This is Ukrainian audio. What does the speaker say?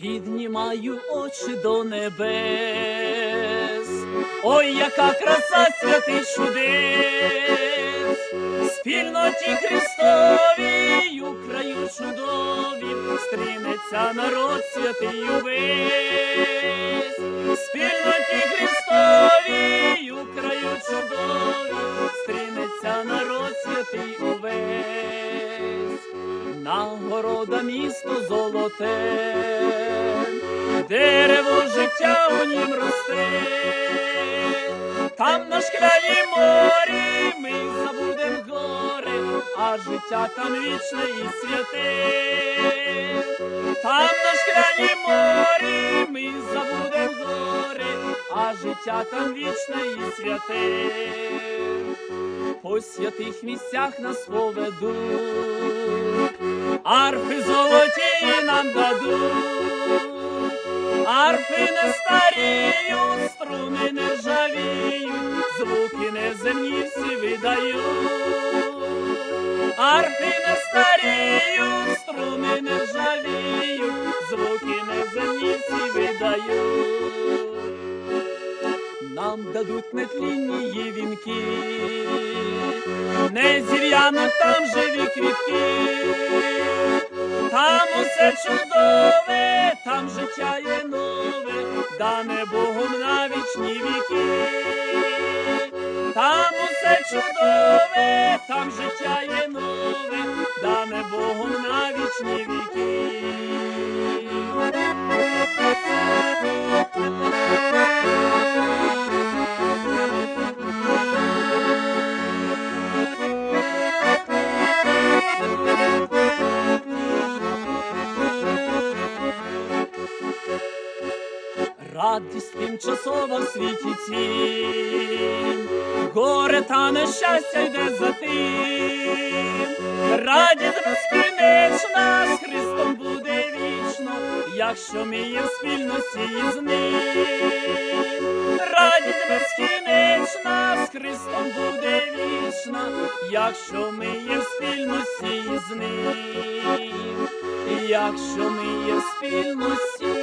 піднімаю очі до небес. Ой, яка краса святий чудес, спільноті Христовій краю чудовім стрінеться народ святий увесь, нагорода місто золоте, дерево життя у нім росте, там на шкляній морі ми забудем горе, а життя там вічне і святе, там на шкляній морі ми забудем горе, а життя там вічне і святе. По святих місцях нас поведуть, арфи золоті нам дадуть, арфи не старіють, струни не ржавіють, звуки неземні всі видають, арфи не старіють, струни не ржавіють, звуки неземні всі видають. Нам дадуть нетлінні вінки, не зів'яно там живі квітки, чудове, там життя є нове, дане Богом на вічні віки, там усе чудове, там життя Радість тимчасова в світі цім, горе та нещастя йде за тим, радість безкінечна з Христом буде вічно, якщо ми є в спільності із ним, радість безкінечна з Христом буде вічна, якщо ми є в спільності із ним, якщо ми є в спільності.